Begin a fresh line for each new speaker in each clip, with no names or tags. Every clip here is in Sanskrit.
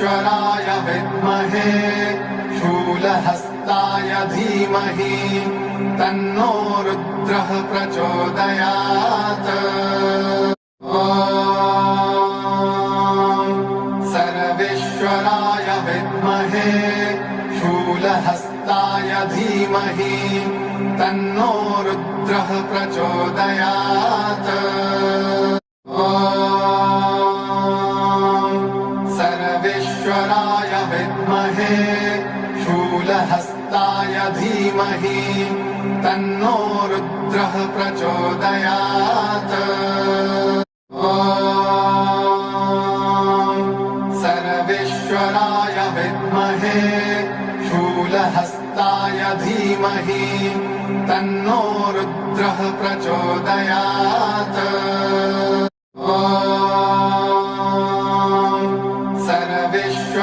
ईश्वराय विद्महे शूलहस्ताय धीमहि तन्नो रुद्रः प्रचोदयात्। सर्वेश्वराय विद्महे शूलहस्ताय धीमहि तन्नो रुद्रः प्रचोदयात्। सर्वेश्वराय विद्महे शूलहस्ताय धीमहि तन्नो रुद्रः प्रचोदयात्। सर्वेश्वराय विद्महे शूलहस्ताय धीमहि तन्नो रुद्रः प्रचोदयात्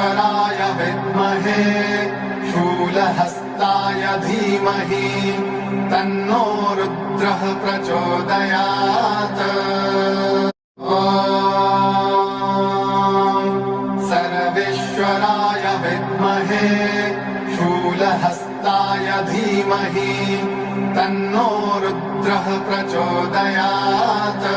सर्वेश्वराय विद्महे शूलहस्ताय धीमहि तन्नो रुद्रः प्रचोदयात्। सर्वेश्वराय विद्महे शूलहस्ताय धीमहि तन्नो रुद्रः प्रचोदयात्